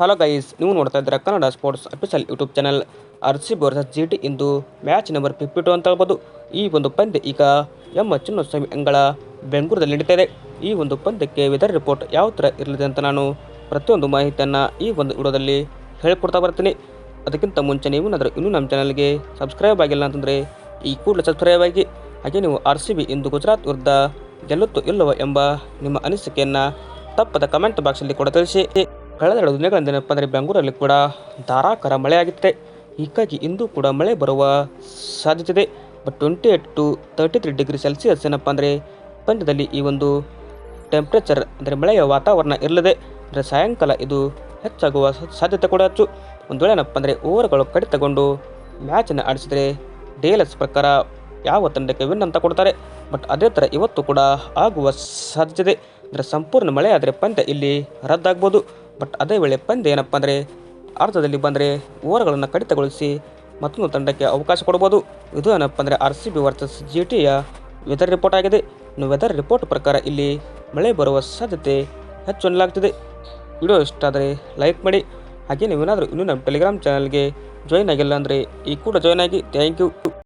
Hello guys, ನೀವು ನೋಡ್ತಾ ಇದ್ದೀರಾ Kannada sports official YouTube channel. R C versus G T ಇಂದು match number fifty two ಅಂತ ಹೇಳ್ಬೋದು. ಈ ಒಂದು ಪಂದ್ಯ ಈಗ ಎಂ ಚಿನ್ನಸ್ವಾಮಿ ಅಂಗಳ ಬೆಂಗಳೂರಲ್ಲಿ ನಡೀತಾ ಇದೆ. ಈ ಒಂದು ಪಂದ್ಯಕ್ಕೆ ವೆದರ್ ರಿಪೋರ್ಟ್ ಯಾವ ಥರ ಇರಲಿದೆ ಅಂತ ನಾನು ಪ್ರತಿಯೊಂದು ಮಾಹಿತಿಯನ್ನು ಈ ಒಂದು ವಿಡಿಯೋದಲ್ಲಿ ಹೇಳಿಕೊಡ್ತಾ ಬರ್ತೀನಿ. ಅದಕ್ಕಿಂತ ಮುಂಚೆ ನೀವು ಏನಾದರೂ ಇನ್ನೂ ನಮ್ಮ ಚಾನಲ್ಗೆ ಸಬ್ಸ್ಕ್ರೈಬ್ ಆಗಿಲ್ಲ ಅಂತಂದರೆ ಈ ಕೂಡಲೇ ಸಬ್ಸ್ಕ್ರೈಬ್ ಆಗಿ. ಹಾಗೆ ನೀವು ಆರ್ ಸಿ ಬಿ ಇಂದು ಗುಜರಾತ್ ವಿರುದ್ಧ ಗೆಲ್ಲುತ್ತೋ ಇಲ್ಲವೋ ಎಂಬ ನಿಮ್ಮ ಅನಿಸಿಕೆಯನ್ನು ತಪ್ಪದ ಕಮೆಂಟ್ ಬಾಕ್ಸಲ್ಲಿ ಕೂಡ ತಿಳಿಸಿ. ಕಳೆದ ಎರಡು ದಿನಗಳಿಂದ ಏನಪ್ಪ ಅಂದರೆ ಬೆಂಗಳೂರಲ್ಲಿ ಕೂಡ ಧಾರಾಕಾರ ಮಳೆಯಾಗಿತ್ತೆ ಹೀಗಾಗಿ ಇಂದು ಕೂಡ ಮಳೆ ಬರುವ ಸಾಧ್ಯತೆ ಇದೆ but twenty eight to thirty three degree Celsius ಏನಪ್ಪ ಅಂದರೆ ಪಂದ್ಯದಲ್ಲಿ ಈ ಒಂದು ಟೆಂಪ್ರೇಚರ್ ಅಂದರೆ ಮಳೆಯ ವಾತಾವರಣ ಇರಲಿದೆ. ಅಂದರೆ ಸಾಯಂಕಾಲ ಇದು ಹೆಚ್ಚಾಗುವ ಸಾಧ್ಯತೆ ಕೂಡ ಹೆಚ್ಚು. ಒಂದು ವೇಳೆ ಏನಪ್ಪ ಅಂದರೆ ಓವರ್ಗಳು ಕಡಿತಗೊಂಡು ಮ್ಯಾಚನ್ನು ಆಡಿಸಿದರೆ ಡಿ ಎಲ್ ಎಸ್ ಪ್ರಕಾರ ಯಾವ ತಂಡಕ್ಕೆ ವಿನ್ ಅಂತ ಕೊಡ್ತಾರೆ. ಬಟ್ ಅದೇ ಥರ ಇವತ್ತು ಕೂಡ ಆಗುವ ಸಾಧ್ಯತೆ ಅಂದರೆ ಸಂಪೂರ್ಣ ಮಳೆ ಆದರೆ ಪಂದ್ಯ ಇಲ್ಲಿ ರದ್ದಾಗ್ಬೋದು. ಬಟ್ ಅದೇ ವೇಳೆ ಪಂದ್ಯ ಏನಪ್ಪ ಅಂದರೆ ಅರ್ಧದಲ್ಲಿ ಬಂದರೆ ಓವರ್ಗಳನ್ನು ಕಡಿತಗೊಳಿಸಿ ಮತ್ತೊಂದು ತಂಡಕ್ಕೆ ಅವಕಾಶ ಕೊಡ್ಬೋದು. ಇದು ಏನಪ್ಪ ಅಂದರೆ R C B versus G ಟಿಯ weather report ಆಗಿದೆ. ಇನ್ನು ವೆದರ್ ರಿಪೋರ್ಟ್ ಪ್ರಕಾರ ಇಲ್ಲಿ ಮಳೆ ಬರುವ ಸಾಧ್ಯತೆ ಹೆಚ್ಚು ಅನ್ನಲಾಗ್ತಿದೆ. ವಿಡಿಯೋ ಇಷ್ಟ ಆದರೆ ಲೈಕ್ ಮಾಡಿ. ಹಾಗೆ ನೀವೇನಾದರೂ ಇನ್ನೂ ನಮ್ಮ ಟೆಲಿಗ್ರಾಮ್ ಚಾನಲ್ಗೆ ಜಾಯ್ನ್ ಆಗಿಲ್ಲ ಅಂದರೆ ಈ ಕೂಡ ಜಾಯ್ನ್ ಆಗಿ. Thank you